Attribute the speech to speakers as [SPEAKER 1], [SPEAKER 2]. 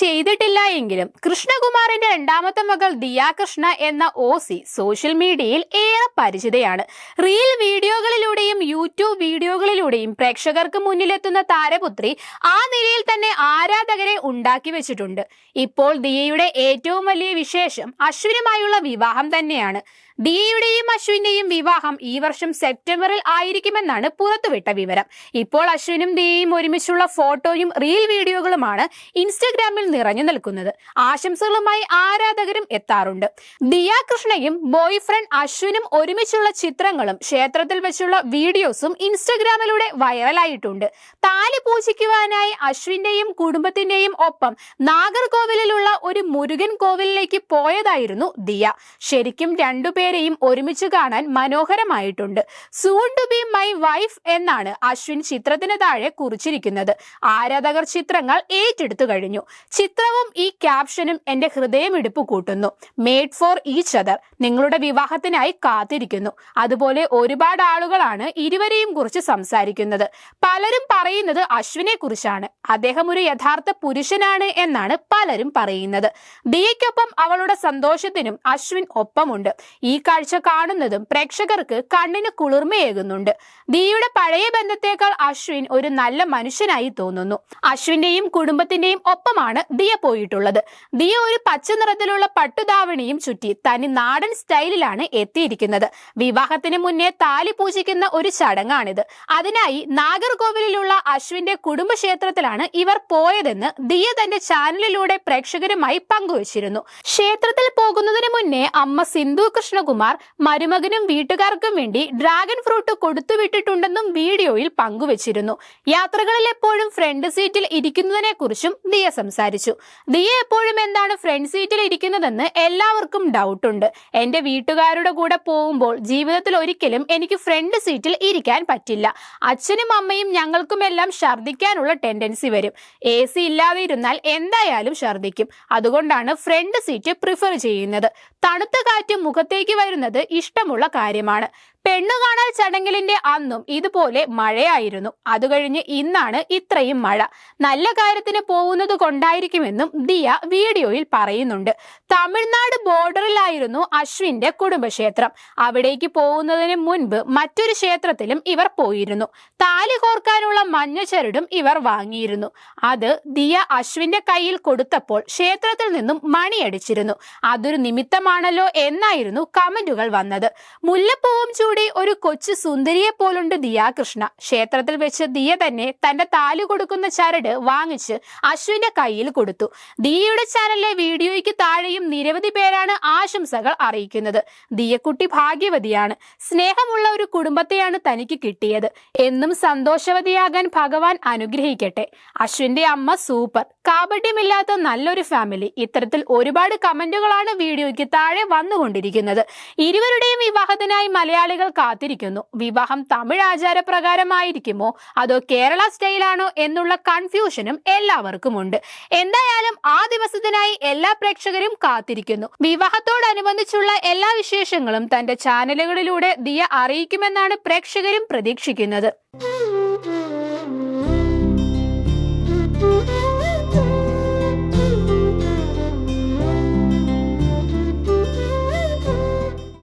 [SPEAKER 1] ചെയ്തിട്ടില്ല എങ്കിലും കൃഷ്ണകുമാറിന്റെ രണ്ടാമത്തെ മകൾ ദിയാ കൃഷ്ണ എന്ന ഓസി സോഷ്യൽ മീഡിയയിൽ ഏറെ പരിചിതയാണ്. റീൽ വീഡിയോകളിലൂടെയും യൂട്യൂബ് വീഡിയോകളിലൂടെയും പ്രേക്ഷകർക്ക് മുന്നിലെത്തുന്ന താരപുത്രി ആ നിലയിൽ തന്നെ ആരാധകരെ ഉണ്ടാക്കി വെച്ചിട്ടുണ്ട്. ഇപ്പോൾ ദിയയുടെ ഏറ്റവും വലിയ വിശേഷം അശ്വിനുമായുള്ള വിവാഹം തന്നെയാണ്. ദിയയുടെയും അശ്വിന്റെയും വിവാഹം ഈ വർഷം സെപ്റ്റംബറിൽ ആയിരിക്കുമെന്നാണ് പുറത്തുവിട്ട വിവരം. ഇപ്പോൾ അശ്വിനും ദിയയും ഒരുമിച്ചുള്ള ഫോട്ടോയും റീൽ വീഡിയോകളുമാണ് ഇൻസ്റ്റഗ്രാമിൽ നിറഞ്ഞു നിൽക്കുന്നത്. ആശംസകളുമായി ആരാധകരും എത്താറുണ്ട്. ദിയ കൃഷ്ണയും ബോയ് ഫ്രണ്ട് അശ്വിനും ഒരുമിച്ചുള്ള ചിത്രങ്ങളും ക്ഷേത്രത്തിൽ വെച്ചുള്ള വീഡിയോസും ഇൻസ്റ്റഗ്രാമിലൂടെ വൈറലായിട്ടുണ്ട്. താലി പൂജിക്കുവാനായി അശ്വിന്റെയും കുടുംബത്തിന്റെയും ഒപ്പം നാഗർകോവിലുള്ള ഒരു മുരുകൻ കോവിലിലേക്ക് പോയതായിരുന്നു ദിയ. ശരിക്കും രണ്ടുപേരെയും ഒരുമിച്ച് കാണാൻ മനോഹരമായിട്ടുണ്ട്. Soon to be my wife എന്നാണ് അശ്വിൻ ചിത്രത്തിന് താഴെ കുറിച്ചിരിക്കുന്നത്. ആരാധകർ ചിത്രങ്ങൾ ഏറ്റെടുത്തു കഴിഞ്ഞു. ചിത്രവും ഈ ക്യാപ്ഷനും എന്റെ ഹൃദയമിടിപ്പ് കൂട്ടുന്നു. മേഡ് ഫോർ ഈച്ച് അതർ നിങ്ങളുടെ വിവാഹത്തിനായി കാത്തിരിക്കുന്നു. അതുപോലെ ഒരുപാട് ആളുകളാണ് ഇരുവരെയും കുറിച്ച് സംസാരിക്കുന്നത്. പലരും പറയുന്നത് അശ്വിനെ കുറിച്ചാണ് അദ്ദേഹം ഒരു യഥാർത്ഥ പുരുഷനാണ് എന്നാണ് പലരും പറയുന്നത്. ദിയയ്ക്കൊപ്പം അവളുടെ സന്തോഷത്തിനും അശ്വിൻ ഒപ്പമുണ്ട്. ഈ കാഴ്ച കാണുന്നതും പ്രേക്ഷകർക്ക് കണ്ണിന് കുളിർമയേകുന്നുണ്ട്. ദിയുടെ പഴയ ബന്ധത്തേക്കാൾ അശ്വിൻ ഒരു നല്ല മനുഷ്യനായി തോന്നുന്നു. അശ്വിന്റെയും കുടുംബത്തിന്റെയും ഒപ്പമാണ് ദിയ പോയിട്ടുള്ളത്. ദിയ ഒരു പച്ച നിറത്തിലുള്ള പട്ടുധാവണിയും ചുറ്റി തനി നാടൻ സ്റ്റൈലിലാണ് എത്തിയിരിക്കുന്നത്. വിവാഹത്തിന് മുന്നേ താലി പൂജിക്കുന്ന ഒരു ചടങ്ങാണിത്. അതിനായി നാഗർകോവിലുള്ള അശ്വിന്റെ കുടുംബക്ഷേത്രത്തിലാണ് ഇവർ പോയതെന്ന് ദിയ തന്റെ ചാനലിലൂടെ പ്രേക്ഷകരുമായി പങ്കുവച്ചിരുന്നു. ക്ഷേത്രത്തിൽ പോകുന്നതിന് മുന്നേ അമ്മ സിന്ധു കൃഷ്ണകുമാർ മരുമകനും വീട്ടുകാർക്കും വേണ്ടി ഡ്രാഗൺ ഫ്രൂട്ട് കൊടുത്തുവിട്ടിട്ടുണ്ടെന്നും വീഡിയോയിൽ പങ്കുവച്ചിരുന്നു. യാത്രകളിൽ എപ്പോഴും ഫ്രണ്ട് സീറ്റിൽ ഇരിക്കുന്നതിനെ കുറിച്ചും ദിയ സംസാരിച്ചു. ദിയ എപ്പോഴും എന്താണ് ഫ്രണ്ട് സീറ്റിൽ ഇരിക്കുന്നതെന്ന് എല്ലാവർക്കും ഡൗട്ട് ഉണ്ട്. എന്റെ വീട്ടുകാരുടെ കൂടെ പോകുമ്പോൾ ജീവിതത്തിൽ ഒരിക്കലും എനിക്ക് ഫ്രണ്ട് സീറ്റിൽ ഇരിക്കാൻ പറ്റില്ല. അച്ഛനും അമ്മയും ഞങ്ങൾക്കുമെല്ലാം ഛർദ്ദിക്കാനുള്ള ടെൻഡൻസി വരും. എ സി ഇല്ലാതെ ഇരുന്നാൽ എന്തായാലും ഛർദ്ദിക്കും. അതുകൊണ്ടാണ് ഫ്രണ്ട് സീറ്റ് പ്രിഫർ ചെയ്യുന്നത്. തണുത്ത കാറ്റ് മുഖത്തേക്ക് വരുന്നത് ഇഷ്ടമുള്ള കാര്യമാണ്. പെണ്ണു കാണാൻ ചടങ്ങിലിന്റെ അന്നും ഇതുപോലെ മഴയായിരുന്നു. അത് കഴിഞ്ഞ് ഇന്നാണ് ഇത്രയും മഴ. നല്ല കാര്യത്തിന് പോകുന്നത് കൊണ്ടായിരിക്കുമെന്നും ദിയ വീഡിയോയിൽ പറയുന്നുണ്ട്. തമിഴ്നാട് ബോർഡറിലായിരുന്നു അശ്വിന്റെ കുടുംബക്ഷേത്രം. അവിടേക്ക് പോകുന്നതിന് മുൻപ് മറ്റൊരു ക്ഷേത്രത്തിലും ഇവർ പോയിരുന്നു. താലി കോർക്കാനുള്ള മഞ്ഞ ചരടും ഇവർ വാങ്ങിയിരുന്നു. അത് ദിയ അശ്വിന്റെ കയ്യിൽ കൊടുത്തപ്പോൾ ക്ഷേത്രത്തിൽ നിന്നും മണിയടിച്ചിരുന്നു. അതൊരു നിമിത്തമാണല്ലോ എന്നായിരുന്നു കമന്റുകൾ വന്നത്. മുല്ലപ്പൂവും ഒരു കൊച്ചു സുന്ദരിയെ പോലുണ്ട് ദിയ കൃഷ്ണ ക്ഷേത്രത്തിൽ വെച്ച് ദിയ തന്നെ തന്റെ താലു കൊടുക്കുന്ന ചരട് വാങ്ങിച്ച് അശ്വിന്റെ കയ്യിൽ കൊടുത്തു. ദിയയുടെ ചാനലിലെ വീഡിയോയ്ക്ക് താഴെയും നിരവധി പേരാണ് ആശംസകൾ അറിയിക്കുന്നത്. ദിയക്കുട്ടി ഭാഗ്യവതിയാണ്. സ്നേഹമുള്ള ഒരു കുടുംബത്തെയാണ് തനിക്ക് കിട്ടിയത്. എന്നും സന്തോഷവതിയാകാൻ ഭഗവാൻ അനുഗ്രഹിക്കട്ടെ. അശ്വിന്റെ അമ്മ സൂപ്പർ. കാപട്യമില്ലാത്ത നല്ലൊരു ഫാമിലി. ഇത്തരത്തിൽ ഒരുപാട് കമന്റുകളാണ് വീഡിയോയ്ക്ക് താഴെ വന്നുകൊണ്ടിരിക്കുന്നത്. ഇരുവരുടെയും വിവാഹത്തിനായി മലയാളികൾ കാത്തിരിക്കുന്നു. വിവാഹം തമിഴ് ആചാരപ്രകാരമായിരിക്കുമോ? അതോ കേരള സ്റ്റൈലാണോ എന്നുള്ള കൺഫ്യൂഷനും എല്ലാവർക്കുമുണ്ട്. എന്തായാലും ആ ദിവസത്തിനായി എല്ലാ പ്രേക്ഷകരും കാത്തിരിക്കുന്നു. വിവാഹത്തോടനുബന്ധിച്ചുള്ള എല്ലാ വിശേഷങ്ങളും തന്റെ ചാനലുകളിലൂടെ ദിയ അറിയിക്കുമെന്നാണ് പ്രേക്ഷകരും പ്രതീക്ഷിക്കുന്നത്.